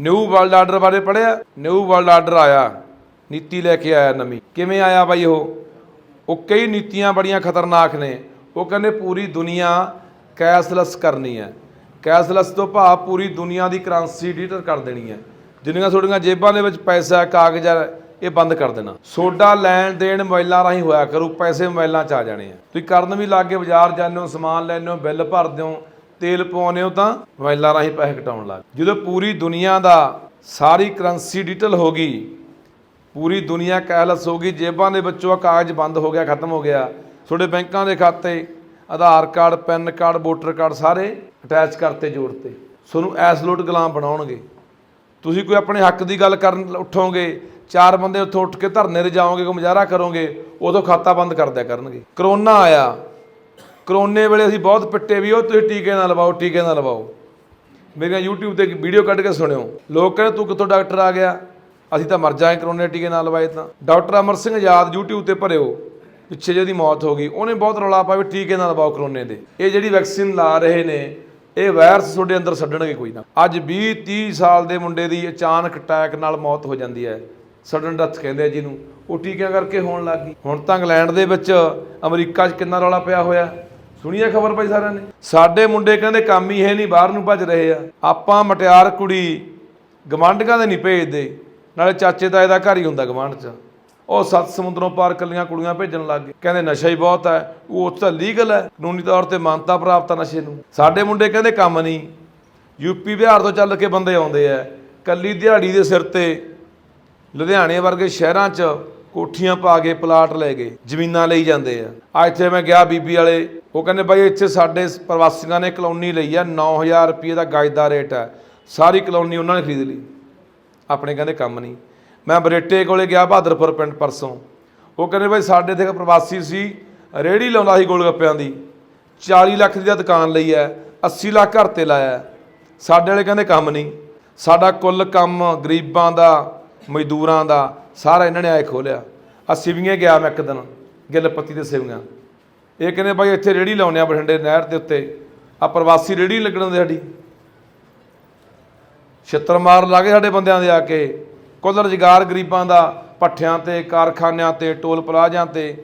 New world order ਬਾਰੇ ਪੜਿਆ new world order ਆਇਆ। ਨੀਤੀ ਲੈ ਕੇ ਆਇਆ ਨਵੀਂ। ਕਿਵੇਂ ਆਇਆ ਬਾਈ ਉਹ? ਉਹ ਕਈ ਨੀਤੀਆਂ ਬੜੀਆਂ ਖਤਰਨਾਕ ਨੇ। ਉਹ ਕਹਿੰਦੇ ਪੂਰੀ ਦੁਨੀਆ ਕੈਸ਼ਲੈਸ ਕਰਨੀ ਹੈ। ਕੈਸ਼ਲੈਸ ਤੋਂ ਭਾਵ ਪੂਰੀ ਦੁਨੀਆ ਦੀ ਕਰੰਸੀ ਡਿਜੀਟਲ ਕਰ ਦੇਣੀ ਹੈ। ਜਿੰਨੀਆਂ ਤੁਹਾਡੀਆਂ ਜੇਬਾਂ ਦੇ ਵਿੱਚ ਪੈਸਾ, ਕਾਗਜ਼ ਹੈ, ਇਹ ਬੰਦ ਕਰ ਦੇਣਾ। ਸੋਡਾ ਲੈਣ ਦੇਣ ਮੋਬਾਈਲਾਂ ਰਾਹੀਂ ਹੋਇਆ ਕਰੂ, ਪੈਸੇ ਮੋਬਾਈਲਾਂ 'ਚ ਆ ਜਾਣੇ ਆ। ਤੁਸੀਂ ਕਰਨ ਵੀ ਲੱਗ ਬਾਜ਼ਾਰ ਜਾਂਦੇ ਹੋ, ਸਮਾਨ ਲੈਂਦੇ ਹੋ, ਬਿੱਲ ਭਰਦੇ ਹੋ ਤੇਲ ਪਵਾਉਂਦੇ ਹੋ ਤਾਂ ਮੋਬਾਈਲਾਂ ਰਾਹੀਂ ਪੈਸੇ ਕਟਾਉਣ ਲੱਗ ਗਏ। ਜਦੋਂ ਪੂਰੀ ਦੁਨੀਆ ਦਾ ਸਾਰੀ ਕਰੰਸੀ ਡਿਜੀਟਲ ਹੋ ਗਈ, ਪੂਰੀ ਦੁਨੀਆ ਕੈਲਸ ਹੋ ਗਈ, ਜੇਬਾਂ ਦੇ ਵਿੱਚੋਂ ਕਾਗਜ਼ ਬੰਦ ਹੋ ਗਿਆ, ਖਤਮ ਹੋ ਗਿਆ। ਤੁਹਾਡੇ ਬੈਂਕਾਂ ਦੇ ਖਾਤੇ, Aadhaar card, PAN card, voter card ਸਾਰੇ ਅਟੈਚ ਕਰਤੇ, ਜੋੜਤੇ। ਤੁਹਾਨੂੰ ਐਸਲੋਟ ਗੁਲਾਮ ਬਣਾਉਣਗੇ। ਤੁਸੀਂ ਕੋਈ ਆਪਣੇ ਹੱਕ ਦੀ ਗੱਲ ਕਰਨ ਉੱਠੋਗੇ, ਚਾਰ ਬੰਦੇ ਉੱਥੋਂ ਉੱਠ ਕੇ ਧਰਨੇ ਤੇ ਜਾਓਗੇ ਕੋਈ ਮੁਜ਼ਾਹਰਾ ਕਰੋਗੇ, ਉਦੋਂ ਖਾਤਾ ਬੰਦ ਕਰ ਦਿਆ ਕਰਨਗੇ। ਕਰੋਨਾ ਆਇਆ। ਕਰੋਨੇ ਵੇਲੇ ਅਸੀਂ ਬਹੁਤ ਪਿੱਟੇ ਵੀ, ਉਹ ਤੁਸੀਂ ਟੀਕੇ ਨਾ ਲਵਾਓ, ਟੀਕੇ ਨਾ ਲਵਾਓ। ਮੇਰੀਆਂ YouTube ਤੇ ਇੱਕ ਵੀਡੀਓ ਕੱਢ ਕੇ ਸੁਣਿਓ। ਲੋਕ ਕਹਿੰਦੇ, ਤੂੰ ਕਿੱਥੋਂ ਡਾਕਟਰ ਆ ਗਿਆ? ਅਸੀਂ ਤਾਂ ਮਰ ਜਾਏ ਕਰੋਨੇ ਟੀਕੇ ਨਾ ਲਵਾਏ ਤਾਂ। ਡਾਕਟਰ ਅਮਰ ਸਿੰਘ ਆਜ਼ਾਦ YouTube ਤੇ ਭਰਿਓ, ਪਿੱਛੇ ਜਿਹਦੀ ਮੌਤ ਹੋ ਗਈ। ਉਹਨੇ ਬਹੁਤ ਰੌਲਾ ਪਾਇਆ ਵੀ ਟੀਕੇ ਨਾ ਲਵਾਓ ਕਰੋਨੇ ਦੇ। ਇਹ ਜਿਹੜੀ ਵੈਕਸੀਨ ਲਾ ਰਹੇ ਨੇ, ਇਹ ਵਾਇਰਸ ਤੁਹਾਡੇ ਅੰਦਰ ਛੱਡਣਗੇ ਕੋਈ ਨਾ। ਅੱਜ 20 30 ਸਾਲ ਦੇ ਮੁੰਡੇ ਦੀ ਅਚਾਨਕ ਅਟੈਕ ਨਾਲ ਮੌਤ ਹੋ ਜਾਂਦੀ ਹੈ। ਸਡਨ ਡੈਥ ਕਹਿੰਦੇ ਆ ਜਿਹਨੂੰ। ਉਹ ਟੀਕਿਆਂ ਕਰਕੇ ਹੋਣ ਲੱਗ ਗਈ। ਹੁਣ ਤਾਂ ਇੰਗਲੈਂਡ ਦੇ ਵਿੱਚ ਅਮਰੀਕਾ 'ਚ ਕਿੰਨਾ ਰੌਲਾ ਪਿਆ ਹੋਇਆ? ਸੁਣੀਏ ਖਬਰ ਭਾਈ ਸਾਰਿਆਂ ਨੇ। ਸਾਡੇ ਮੁੰਡੇ ਕਹਿੰਦੇ ਕੰਮ ਹੀ ਹੈ ਨਹੀਂ, ਬਾਹਰ ਨੂੰ ਭੱਜ ਰਹੇ ਆ। ਆਪਾਂ ਮਟਿਆਰ ਕੁੜੀ ਗਵਾਂਢੀਆਂ ਦੇ ਨਹੀਂ ਭੇਜਦੇ। ਨਾਲੇ ਚਾਚੇ ਦਾ ਇਹਦਾ ਘਰ ਹੀ ਹੁੰਦਾ ਗਵਾਂਢ 'ਚ। ਉਹ ਸੱਤ ਸਮੁੰਦਰੋਂ ਪਾਰ ਕੱਲੀਆਂ ਕੁੜੀਆਂ ਭੇਜਣ ਲੱਗ ਗਏ। ਕਹਿੰਦੇ ਨਸ਼ਾ ਹੀ ਬਹੁਤ ਹੈ, ਉਹ ਉੱਥੇ ਤਾਂ ਲੀਗਲ ਹੈ, ਕਾਨੂੰਨੀ ਤੌਰ ਤੇ ਮਾਨਤਾ ਪ੍ਰਾਪਤ ਹੈ ਨਸ਼ੇ ਨੂੰ। ਸਾਡੇ ਮੁੰਡੇ ਕਹਿੰਦੇ ਕੰਮ ਨਹੀਂ। ਯੂਪੀ ਬਿਹਾਰ ਤੋਂ ਚੱਲ ਕੇ ਬੰਦੇ ਆਉਂਦੇ ਆ। ਕੱਲੀ ਦਿਹਾੜੀ ਦੇ ਸਿਰ ਤੇ ਲੁਧਿਆਣੇ ਵਰਗੇ ਸ਼ਹਿਰਾਂ 'ਚ ਕੋਠੀਆਂ ਪਾ ਕੇ ਪਲਾਟ ਲੈ ਗਏ, ਜ਼ਮੀਨਾਂ ਲਈ ਜਾਂਦੇ ਆ। ਆ ਇੱਥੇ ਮੈਂ ਗਿਆ ਬੀਬੀ ਵਾਲੇ, ਉਹ ਕਹਿੰਦੇ ਬਾਈ ਇੱਥੇ ਸਾਡੇ ਪ੍ਰਵਾਸੀਆਂ ਨੇ ਕਲੋਨੀ ਲਈ ਆ 9000 ਰੁਪਏ ਦਾ ਗਜ ਦਾ ਰੇਟ ਹੈ ਸਾਰੀ ਕਲੋਨੀ ਉਹਨਾਂ ਨੇ ਖਰੀਦ ਲਈ। ਆਪਣੇ ਕਹਿੰਦੇ ਕੰਮ ਨਹੀਂ। ਮੈਂ ਬਰੇਟੇ ਕੋਲੇ ਗਿਆ ਬਹਾਦਰਪੁਰ ਪਿੰਡ ਪਰਸੋਂ। ਉਹ ਕਹਿੰਦੇ ਬਾਈ ਸਾਡੇ ਇੱਥੇ ਇੱਕ ਪ੍ਰਵਾਸੀ ਸੀ, ਰੇੜੀ ਲਾਉਂਦਾ ਸੀ ਗੋਲਗੱਪਿਆਂ ਦੀ 40 ਲੱਖ ਦੀ ਤਾਂ ਦੁਕਾਨ ਲਈ ਹੈ 80 ਲੱਖ ਘਰ ਤੇ ਲਾਇਆ। ਸਾਡੇ ਵਾਲੇ ਕਹਿੰਦੇ ਕੰਮ ਨਹੀਂ। ਸਾਡਾ ਕੁੱਲ ਕੰਮ ਗਰੀਬਾਂ ਦਾ, ਮਜ਼ਦੂਰਾਂ ਦਾ ਸਾਰਾ ਇਹਨਾਂ ਨੇ ਆਏ ਖੋਲਿਆ। ਆ ਸਿਵੀਆਂ ਗਿਆ ਮੈਂ ਇੱਕ ਦਿਨ ਗਿੱਲਪੱਤੀ ਦੇ ਸਿਵੀਆਂ। ਇਹ ਕਹਿੰਦੇ ਭਾਈ ਇੱਥੇ ਰੇੜੀ ਲਾਉਂਦੇ ਆ ਬਠਿੰਡੇ ਨਹਿਰ ਦੇ ਉੱਤੇ। ਆ ਪ੍ਰਵਾਸੀ ਰੇੜੀ ਲੱਗਣ ਦੇ ਸਾਡੀ। ਛਿੱਤਰ ਮਾਰ ਲਾਗੇ ਸਾਡੇ ਬੰਦਿਆਂ ਦੇ ਆ ਕੇ। ਕੁੱਲ ਰੁਜ਼ਗਾਰ ਗਰੀਬਾਂ ਦਾ ਪੱਠਿਆਂ ਤੇ, ਕਾਰਖਾਨਿਆਂ ਤੇ, ਟੋਲ ਪਲਾਜ਼ਿਆਂ ਤੇ,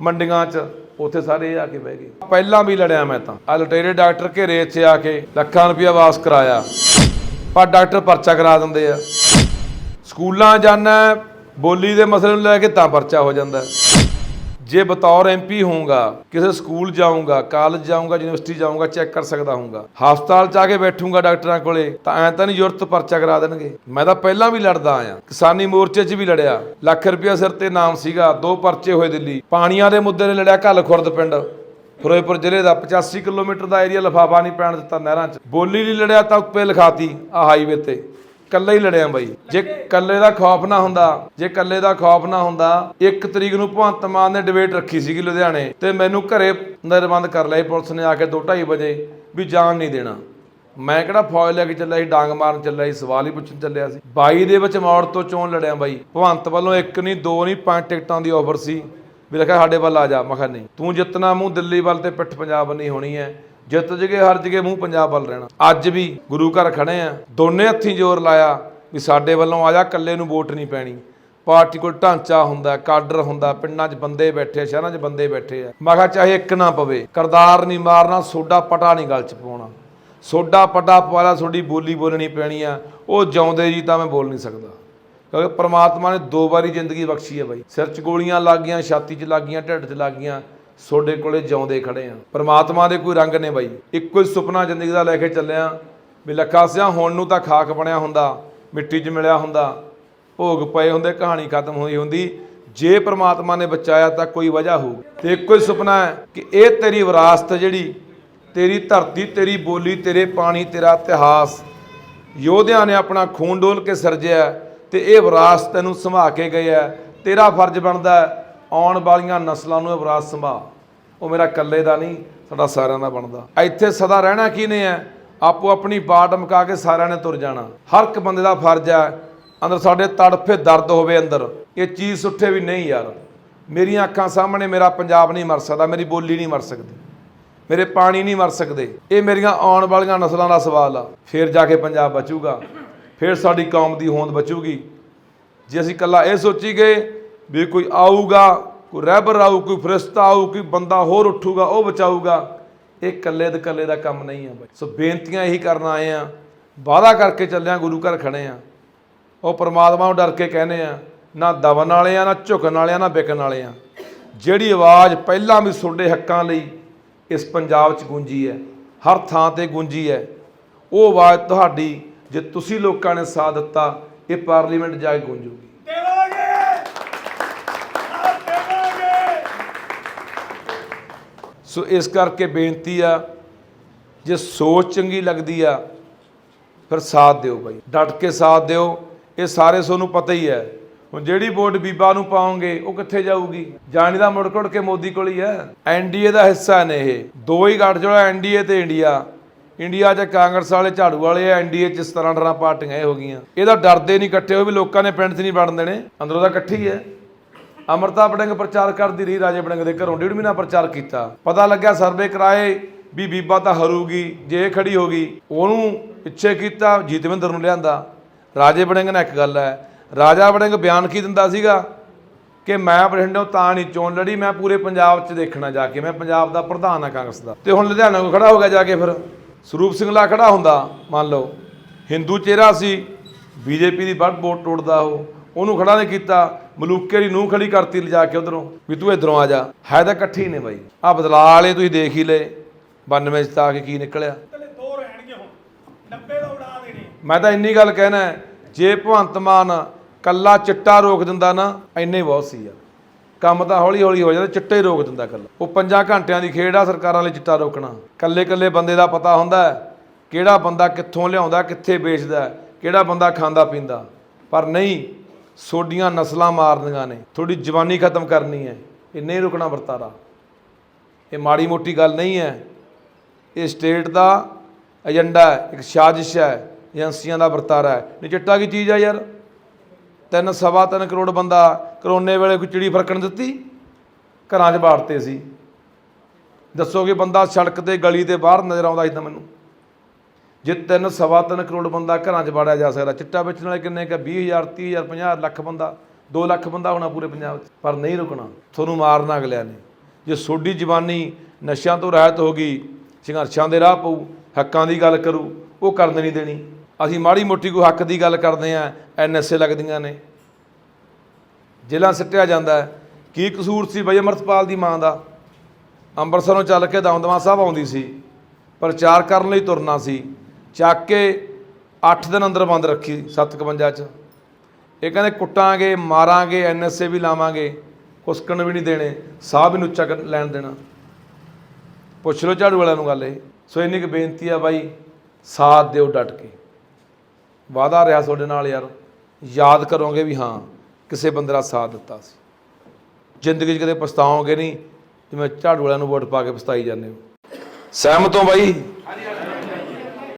ਮੰਡੀਆਂ 'ਚ, ਉੱਥੇ ਸਾਰੇ ਆ ਕੇ ਬਹਿ ਗਏ। ਪਹਿਲਾਂ ਵੀ ਲੜਿਆ ਮੈਂ ਤਾਂ। ਆ ਲਟੇਰੇ ਡਾਕਟਰ ਘੇਰੇ ਇੱਥੇ ਆ ਕੇ ਲੱਖਾਂ ਰੁਪਇਆ ਵਾਸ ਕਰਾਇਆ। ਪਰ ਡਾਕਟਰ ਪਰਚਾ ਕਰਾ ਦਿੰਦੇ ਆ। ਸਕੂਲਾਂ ਜਾਣਾ ਬੋਲੀ ਦੇ ਮਸਲੇ ਨੂੰ ਲੈ ਕੇ ਤਾਂ ਪਰਚਾ ਹੋ ਜਾਂਦਾ। ਜੇ ਬਤੌਰ ਐਮਪੀ ਹੋਊਗਾ, ਕਿਸੇ ਸਕੂਲ ਜਾਊਂਗਾ, ਕਾਲਜ ਜਾਊਂਗਾ, ਯੂਨੀਵਰਸਿਟੀ ਜਾਊਂਗਾ, ਚੈੱਕ ਕਰ ਸਕਦਾ ਹੋਊਂਗਾ। ਹਸਪਤਾਲ ਚ ਆ ਕੇ ਬੈਠੂੰਗਾ ਡਾਕਟਰਾਂ ਕੋਲੇ, ਤਾਂ ਐਂ ਤਾਂ ਨਹੀਂ ਜ਼ਰੂਰਤ ਪਰਚਾ ਕਰਾ ਦੇਣਗੇ। ਮੈਂ ਤਾਂ ਪਹਿਲਾਂ ਵੀ ਲੜਦਾ ਆਇਆ। ਕਿਸਾਨੀ ਮੋਰਚੇ 'ਚ ਵੀ ਲੜਿਆ। ਲੱਖ ਰੁਪਇਆ ਸਿਰ ਤੇ ਨਾਮ ਸੀਗਾ, ਦੋ ਪਰਚੇ ਹੋਏ ਦਿੱਲੀ। ਪਾਣੀਆਂ ਦੇ ਮੁੱਦੇ ਨੇ ਲੜਿਆ ਘੱਲ ਖੁਰਦ ਪਿੰਡ। ਫਿਰੋਜ਼ਪੁਰ ਜ਼ਿਲ੍ਹੇ ਦਾ 85 ਕਿਲੋਮੀਟਰ ਦਾ ਏਰੀਆ ਲਫਾਫਾ ਨਹੀਂ ਪੈਣ ਦਿੱਤਾ ਨਹਿਰਾਂ 'ਚ। ਬੋਲੀ ਲਈ ਲੜਿਆ ਤਾਂ ਉੱਪੇ ਲਿਖਾਤੀ ਆ ਹਾਈਵੇ ਤੇ। ਕੱਲੇ ਹੀ ਲੜਿਆ ਬਾਈ। ਜੇ ਕੱਲੇ ਦਾ ਖੌਫ ਨਾ ਹੁੰਦਾ, ਜੇ ਕੱਲੇ ਦਾ ਖੌਫ ਨਾ ਹੁੰਦਾ, ਇੱਕ ਤਰੀਕ ਨੂੰ ਭਗਵੰਤ ਮਾਨ ਨੇ ਡਿਬੇਟ ਰੱਖੀ ਸੀਗੀ ਲੁਧਿਆਣੇ ਤੇ ਮੈਨੂੰ ਘਰੇ ਨਿਰਬੰਧ ਕਰ ਲਿਆ ਪੁਲਿਸ ਨੇ ਆ ਕੇ 2:30 ਵਜੇ ਵੀ ਜਾਣ ਨਹੀਂ ਦੇਣਾ। ਮੈਂ ਕਿਹੜਾ ਫੌਜ ਲੈ ਕੇ ਚੱਲਿਆ ਸੀ, ਡਾਂਗ ਮਾਰਨ ਚੱਲਿਆ ਸੀ, ਸਵਾਲ ਹੀ ਪੁੱਛਣ ਚੱਲਿਆ ਸੀ। 22 ਦੇ ਵਿੱਚ ਮੌੜ ਤੋਂ ਚੋਣ ਲੜਿਆ ਬਾਈ, ਭਗਵੰਤ ਵੱਲੋਂ ਇੱਕ ਨਹੀਂ, ਦੋ ਨਹੀਂ, ਪੰਜ ਟਿਕਟਾਂ ਦੀ ਆਫਰ ਸੀ। ਵੀ ਲਿਖਿਆ ਸਾਡੇ ਵੱਲ ਆ ਜਾ। ਮੈਂ ਕਿਹਾ ਨਹੀਂ, ਤੂੰ ਜਿੱਤਣਾ, ਮੂੰਹ ਦਿੱਲੀ ਵੱਲ ਤੇ ਪਿੱਠ ਪੰਜਾਬ ਨਹੀਂ ਹੋਣੀ ਹੈ। ਜਿੱਤ ਜਗੇ, ਹਰ ਜਗੇ, ਮੂੰਹ ਪੰਜਾਬ ਵੱਲ ਰਹਿਣਾ। ਅੱਜ ਵੀ ਗੁਰੂ ਘਰ ਖੜੇ ਆ। ਦੋਨੇ ਹੱਥੀਂ ਜ਼ੋਰ ਲਾਇਆ ਵੀ ਸਾਡੇ ਵੱਲੋਂ ਆ ਜਾ, ਇਕੱਲੇ ਨੂੰ ਵੋਟ ਨਹੀਂ ਪੈਣੀ। ਪਾਰਟੀ ਕੋਲ ਢਾਂਚਾ ਹੁੰਦਾ, ਕਾਡਰ ਹੁੰਦਾ, ਪਿੰਡਾਂ 'ਚ ਬੰਦੇ ਬੈਠੇ ਸ਼ਹਿਰਾਂ 'ਚ ਬੰਦੇ ਬੈਠੇ ਆ। ਮੈਂ ਕਿਹਾ, ਚਾਹੇ ਇੱਕ ਨਾ ਪਵੇ, ਕਰਦਾਰ ਨਹੀਂ ਮਾਰਨਾ, ਸੋਡਾ ਪਟਾ ਨਹੀਂ ਗੱਲ 'ਚ ਪਾਉਣਾ। ਸੋਡਾ ਪਟਾ ਪਵਾਲਾ ਤੁਹਾਡੀ ਬੋਲੀ ਬੋਲਣੀ ਪੈਣੀ ਆ। ਉਹ ਜਿਉਂਦੇ ਜੀ ਤਾਂ ਮੈਂ ਬੋਲ ਨਹੀਂ ਸਕਦਾ। ਕਿਉਂਕਿ ਪ੍ਰਮਾਤਮਾ ਨੇ ਦੋ ਵਾਰੀ ਜ਼ਿੰਦਗੀ ਬਖਸ਼ੀ ਹੈ ਬਾਈ। ਸਿਰ 'ਚ ਗੋਲੀਆਂ ਲੱਗ ਗਈਆਂ, ਛਾਤੀ 'ਚ ਲੱਗ ਗਈਆਂ, ਢਿੱਡ 'ਚ ਲੱਗ ਗਈਆਂ। ਤੁਹਾਡੇ ਕੋਲੇ ਜਿਉਂਦੇ ਖੜੇ ਆ। ਪਰਮਾਤਮਾ ਦੇ ਕੋਈ ਰੰਗ ਨੇ ਬਾਈ। ਇੱਕੋ ਹੀ ਸੁਪਨਾ ਜ਼ਿੰਦਗੀ ਦਾ ਲੈ ਕੇ ਚੱਲਿਆ। ਵੀ ਲੱਖਾ ਸਿਆ ਹੁਣ ਨੂੰ ਤਾਂ ਖਾਕ ਬਣਿਆ ਹੁੰਦਾ, ਮਿੱਟੀ 'ਚ ਮਿਲਿਆ ਹੁੰਦਾ। ਭੋਗ ਪਏ ਹੁੰਦੇ, ਕਹਾਣੀ ਖਤਮ ਹੋਈ ਹੁੰਦੀ। ਜੇ ਪ੍ਰਮਾਤਮਾ ਨੇ ਬਚਾਇਆ ਤਾਂ ਕੋਈ ਵਜ੍ਹਾ ਹੋਊ ਤੇ ਇੱਕੋ ਹੀ ਸੁਪਨਾ ਹੈ ਕਿ ਇਹ ਤੇਰੀ ਵਿਰਾਸਤ ਜਿਹੜੀ, ਤੇਰੀ ਧਰਤੀ, ਤੇਰੀ ਬੋਲੀ, ਤੇਰੇ ਪਾਣੀ, ਤੇਰਾ ਇਤਿਹਾਸ, ਯੋਧਿਆਂ ਨੇ ਆਪਣਾ ਖੂਨ ਡੋਲ ਕੇ ਸਿਰਜਿਆ ਤੇ ਇਹ ਵਿਰਾਸਤ ਤੈਨੂੰ ਸੰਭਾ ਕੇ ਗਏ ਆ ਤੇਰਾ ਫਰਜ਼ ਬਣਦਾ ਆਉਣ ਵਾਲੀਆਂ ਨਸਲਾਂ ਨੂੰ ਇਹ ਵਿਰਾਸਤ ਸੰਭਾ ਉਹ ਮੇਰਾ ਇਕੱਲੇ ਦਾ ਨਹੀਂ, ਸਾਡਾ ਸਾਰਿਆਂ ਦਾ ਬਣਦਾ। ਇੱਥੇ ਸਦਾ ਰਹਿਣਾ ਕਿਹਨੇ ਹੈ? ਆਪੋ ਆਪਣੀ ਬਾਟ ਮਕਾ ਕੇ ਸਾਰਿਆਂ ਨੇ ਤੁਰ ਜਾਣਾ। ਹਰ ਇੱਕ ਬੰਦੇ ਦਾ ਫਰਜ਼ ਹੈ, ਅੰਦਰ ਸਾਡੇ ਤੜਫੇ ਦਰਦ ਹੋਵੇ ਅੰਦਰ। ਇਹ ਚੀਜ਼ ਉੱਠੇ ਵੀ ਨਹੀਂ ਯਾਰ। ਮੇਰੀਆਂ ਅੱਖਾਂ ਸਾਹਮਣੇ ਮੇਰਾ ਪੰਜਾਬ ਨਹੀਂ ਮਰ ਸਕਦਾ, ਮੇਰੀ ਬੋਲੀ ਨਹੀਂ ਮਰ ਸਕਦੀ। ਮੇਰੇ ਪਾਣੀ ਨਹੀਂ ਮਰ ਸਕਦੇ। ਇਹ ਮੇਰੀਆਂ ਆਉਣ ਵਾਲੀਆਂ ਨਸਲਾਂ ਦਾ ਸਵਾਲ ਆ। ਫਿਰ ਜਾ ਕੇ ਪੰਜਾਬ ਬਚੂਗਾ। ਫਿਰ ਸਾਡੀ ਕੌਮ ਦੀ ਹੋਂਦ ਬਚੂਗੀ। ਜੇ ਅਸੀਂ ਕੱਲਾ ਇਹ ਸੋਚੀ ਗਏ ਵੀ ਕੋਈ ਆਊਗਾ, ਕੋਈ ਰਹਿਬਰ ਆਊ, ਕੋਈ ਫਰਿਸ਼ਤਾ ਆਊ, ਕੋਈ ਬੰਦਾ ਹੋਰ ਉੱਠੂਗਾ, ਉਹ ਬਚਾਊਗਾ। ਇਹ ਇਕੱਲੇ ਦੇ ਇਕੱਲੇ ਦਾ ਕੰਮ ਨਹੀਂ ਆ ਬਾਈ। ਸੋ ਬੇਨਤੀਆਂ ਇਹੀ ਕਰਨ ਆਏ ਆ ਵਾਅਦਾ ਕਰਕੇ ਚੱਲਿਆ ਗੁਰੂ ਘਰ ਖੜੇ ਆ ਉਹ ਪਰਮਾਤਮਾ ਨੂੰ ਡਰ ਕੇ ਕਹਿੰਦੇ ਆ ਨਾ ਦਵਨ ਵਾਲੇ ਆ ਨਾ ਝੁਕਣ ਵਾਲੇ ਆ ਨਾ ਵਿਕਣ ਵਾਲੇ ਆ ਜਿਹੜੀ ਆਵਾਜ਼ ਪਹਿਲਾਂ ਵੀ ਤੁਹਾਡੇ ਹੱਕਾਂ ਲਈ, ਇਸ ਪੰਜਾਬ 'ਚ ਗੂੰਜੀ ਹੈ। ਹਰ ਥਾਂ ਤੇ ਗੂੰਜੀ ਹੈ। ਉਹ ਆਵਾਜ਼ ਤੁਹਾਡੀ, ਜੇ ਤੁਸੀਂ ਲੋਕਾਂ ਨੇ ਸਾਥ ਦਿੱਤਾ, ਇਹ ਪਾਰਲੀਮੈਂਟ ਜਾ ਕੇ ਗੂੰਜੂਗੀ। ਸੋ ਇਸ ਕਰਕੇ ਬੇਨਤੀ ਆ, ਜੇ ਸੋਚ ਚੰਗੀ ਲੱਗਦੀ ਆ, ਫਿਰ ਸਾਥ ਦਿਓ ਬਾਈ। ਡਟ ਕੇ ਸਾਥ ਦਿਓ। ਇਹ ਸਾਰੇ ਤੁਹਾਨੂੰ ਪਤਾ ਹੀ ਹੈ। ਹੁਣ ਜਿਹੜੀ ਵੋਟ ਬੀਬਾ ਨੂੰ ਪਾਉਂਗੇ ਉਹ ਕਿੱਥੇ ਜਾਊਗੀ? ਜਾਣੀ ਦਾ ਮੁੜ ਕੁੜ ਕੇ ਮੋਦੀ ਕੋਲ ਹੀ ਹੈ। ਐਨਡੀਏ ਦਾ ਹਿੱਸਾ ਨੇ ਇਹ। ਦੋ ਹੀ ਗੱਠ ਜਿਹੜਾ ਐਨਡੀਏ ਤੇ ਇੰਡੀਆ। ਇੰਡੀਆ 'ਚ ਕਾਂਗਰਸ ਵਾਲੇ, ਝਾੜੂ ਵਾਲੇ ਆ ਐਨਡੀਏ 'ਚ ਇਸ ਤਰ੍ਹਾਂ ਤਰ੍ਹਾਂ ਪਾਰਟੀਆਂ ਇਹ ਹੋ ਗਈਆਂ ਇਹਦਾ ਡਰਦੇ ਨਹੀਂ ਇਕੱਠੇ ਹੋਏ ਵੀ ਲੋਕਾਂ ਨੇ ਪਿੰਡ 'ਚ ਨਹੀਂ ਵੜਨ ਦੇਣੇ। ਅੰਦਰੋਂ ਤਾਂ ਇਕੱਠੀ ਹੈ। ਅਮਰਤਾ ਬੜਿੰਗ ਪ੍ਰਚਾਰ ਕਰਦੀ ਰਹੀ, ਰਾਜੇ ਬੜਿੰਗ ਦੇ ਘਰੋਂ ਡੇਢ ਮਹੀਨਾ ਪ੍ਰਚਾਰ ਕੀਤਾ। ਪਤਾ ਲੱਗਿਆ ਸਰਵੇ ਕਰਾਏ ਵੀ ਬੀਬਾ ਤਾਂ ਹਰੂਗੀ, ਜੇ ਇਹ ਖੜੀ ਹੋ ਗਈ, ਉਹਨੂੰ ਪਿੱਛੇ ਕੀਤਾ ਜੀਤਵਿੰਦਰ ਨੂੰ ਲਿਆਂਦਾ। ਰਾਜੇ ਬੜਿੰਗ ਨੇ ਇੱਕ ਗੱਲ ਹੈ, ਰਾਜਾ ਬੜਿੰਗ ਬਿਆਨ ਕੀ ਦਿੰਦਾ ਸੀਗਾ? ਕਿ ਮੈਂ ਬਠਿੰਡੋਂ ਤਾਂ ਨਹੀਂ ਚੋਣ ਲੜੀ, ਮੈਂ ਪੂਰੇ ਪੰਜਾਬ 'ਚ ਦੇਖਣਾ ਜਾ ਕੇ, ਮੈਂ ਪੰਜਾਬ ਦਾ ਪ੍ਰਧਾਨ ਆ ਕਾਂਗਰਸ ਦਾ। ਤੇ ਹੁਣ ਲੁਧਿਆਣਾ ਕੋ ਖੜਾ ਹੋ ਗਿਆ ਜਾ ਕੇ ਫਿਰ। ਸਰੂਪ ਸਿੰਘਲਾ ਖੜਾ ਹੁੰਦਾ, ਮੰਨ ਲਓ। ਹਿੰਦੂ ਚਿਹਰਾ ਸੀ, ਬੀਜੇਪੀ ਦੀ ਵੱਡ ਵੋਟ ਤੋੜਦਾ ਉਹ। ਉਹਨੂੰ ਖੜਾ ਨਹੀਂ ਕੀਤਾ ਮਲੂਕੇ ਦੀ ਨੂੰਹ ਖੜੀ ਕਰਤੀ ਲਿਜਾ ਕੇ ਉਧਰੋਂ ਵੀ ਤੂੰ ਇਧਰੋਂ ਆ ਜਾ। ਹੈ ਤਾਂ ਇਕੱਠੀ ਨੇ ਬਾਈ। ਆ ਬਦਲਾ ਵਾਲੇ ਤੁਸੀਂ ਦੇਖ ਹੀ ਲਏ 92 ਚ ਤਾਂ ਆ ਕੇ ਕੀ ਨਿਕਲਿਆ। ਤਲੇ ਦੋ ਰਹਿਣਗੇ ਹੁਣ 90 ਦਾ ਉਡਾ ਦੇਣੇ। ਮੈਂ ਤਾਂ ਇੰਨੀ ਗੱਲ ਕਹਿਣਾ ਜੇ ਭਗਵੰਤ ਮਾਨ ਕੱਲਾ ਚਿੱਟਾ ਰੋਕ ਦਿੰਦਾ ਨਾ ਹੀ ਬਹੁਤ ਸੀ ਯਾਰ ਕੰਮ ਤਾਂ ਹੌਲੀ ਹੌਲੀ ਹੋ ਜਾਂਦਾ ਚਿੱਟਾ ਹੀ ਰੋਕ ਦਿੰਦਾ ਕੱਲਾ। ਉਹ ਪੰਜਾਂ ਘੰਟਿਆਂ ਦੀ ਖੇਡ ਆ ਸਰਕਾਰਾਂ ਲਈ ਚਿੱਟਾ ਰੋਕਣਾ। ਕੱਲੇ ਕੱਲੇ ਬੰਦੇ ਦਾ ਪਤਾ ਹੁੰਦਾ ਕਿਹੜਾ ਬੰਦਾ ਕਿੱਥੋਂ ਲਿਆਉਂਦਾ ਕਿੱਥੇ ਵੇਚਦਾ ਕਿਹੜਾ ਬੰਦਾ ਖਾਂਦਾ ਪੀਂਦਾ ਪਰ ਨਹੀਂ ਸੋਡੀਆਂ ਨਸਲਾਂ ਮਾਰਨੀਆਂ ਨੇ ਤੁਹਾਡੀ ਜਵਾਨੀ ਖਤਮ ਕਰਨੀ ਹੈ, ਇਹ ਨਹੀਂ ਰੁਕਣਾ ਵਰਤਾਰਾ। ਇਹ ਮਾੜੀ ਮੋਟੀ ਗੱਲ ਨਹੀਂ ਹੈ। ਇਹ ਸਟੇਟ ਦਾ ਏਜੰਡਾ ਹੈ, ਇੱਕ ਸਾਜ਼ਿਸ਼ ਹੈ, ਏਜੰਸੀਆਂ ਦਾ ਵਰਤਾਰਾ ਹੈ। ਨਹੀਂ, ਚਿੱਟਾ ਕੀ ਚੀਜ਼ ਹੈ ਯਾਰ? ਤਿੰਨ ਸਵਾ ਤਿੰਨ ਕਰੋੜ ਬੰਦਾ ਕਰੋਨੇ ਵੇਲੇ ਕੋਈ ਚਿੜੀ ਫਰਕਣ ਦਿੱਤੀ? ਘਰਾਂ 'ਚ ਬਾੜਤੇ ਸੀ। ਦੱਸੋ ਕਿ ਬੰਦਾ ਸੜਕ ਤੇ, ਗਲੀ ਤੇ ਬਾਹਰ ਨਜ਼ਰ ਆਉਂਦਾ ਸੀ ਮੈਨੂੰ। ਜੇ ਤਿੰਨ ਸਵਾ ਤਿੰਨ ਕਰੋੜ ਬੰਦਾ ਘਰਾਂ 'ਚ ਵਾੜਿਆ ਜਾ ਸਕਦਾ, ਚਿੱਟਾ ਵੇਚਣ ਵਾਲੇ ਕਿੰਨੇ ਕ 20000 30000 50 ਲੱਖ ਬੰਦਾ 2 ਲੱਖ ਬੰਦਾ ਹੋਣਾ ਪੂਰੇ ਪੰਜਾਬ 'ਚ, ਪਰ ਨਹੀਂ ਰੁਕਣਾ। ਤੁਹਾਨੂੰ ਮਾਰਨਾ ਅਗਲਿਆਂ ਨੇ। ਜੇ ਸੋਡੀ ਜਵਾਨੀ ਨਸ਼ਿਆਂ ਤੋਂ ਰਹਿਤ ਹੋ ਗਈ, ਸੰਘਰਸ਼ਾਂ ਦੇ ਰਾਹ ਪਊ, ਹੱਕਾਂ ਦੀ ਗੱਲ ਕਰੂ, ਉਹ ਕਰਨ ਨਹੀਂ ਦੇਣੀ। ਅਸੀਂ ਮਾੜੀ ਮੋਟੀ ਕੋਈ ਹੱਕ ਦੀ ਗੱਲ ਕਰਦੇ ਆ ਐਨਐਸਏ ਲੱਗਦੀਆਂ ਨੇ। ਜ਼ਿਲ੍ਹਾ ਸਿੱਟਿਆ ਜਾਂਦਾ ਕੀ ਕਸੂਰ ਸੀ ਬਈ ਅਮਰਤਪਾਲ ਦੀ ਮਾਂ ਦਾ? ਅੰਮ੍ਰਿਤਸਰੋਂ ਚੱਲ ਕੇ ਦਮਦਮਾ ਸਾਹਿਬ ਆਉਂਦੀ ਸੀ, ਪ੍ਰਚਾਰ ਕਰਨ ਲਈ ਤੁਰਨਾ ਸੀ। ਚੱਕ ਕੇ 8 ਦਿਨ ਅੰਦਰ ਬੰਦ ਰੱਖੀ 751 ਚ। ਇਹ ਕਹਿੰਦੇ ਕੁੱਟਾਂਗੇ, ਮਾਰਾਂਗੇ ਐਨਐਸਏ ਵੀ ਲਾਵਾਂਗੇ ਕੁਸਕਣ ਵੀ ਨਹੀਂ ਦੇਣੇ, ਸਾਹ ਵੀ ਨੂੰ ਉੱਚਾ ਲੈਣ ਦੇਣਾ। ਪੁੱਛ ਲਓ ਝਾੜੂ ਵਾਲਿਆਂ ਨੂੰ ਗੱਲ ਇਹ। ਸੋ ਇੰਨੀ ਕੁ ਬੇਨਤੀ ਆ ਬਾਈ, ਸਾਥ ਦਿਓ ਡਟ ਕੇ। ਵਾਦਾ ਰਿਹਾ ਤੁਹਾਡੇ ਨਾਲ ਯਾਰ। ਯਾਦ ਕਰੋਗੇ ਵੀ ਹਾਂ, ਕਿਸੇ ਬੰਦੇ ਦਾ ਸਾਥ ਦਿੱਤਾ ਸੀ। ਜ਼ਿੰਦਗੀ 'ਚ ਕਦੇ ਪਛਤਾਓਗੇ ਨਹੀਂ, ਜਿਵੇਂ ਝਾੜੂ ਵਾਲਿਆਂ ਨੂੰ ਵੋਟ ਪਾ ਕੇ ਪਛਤਾਈ ਜਾਂਦੇ ਹੋ। ਸਹਿਮਤ ਹੋ ਬਾਈ?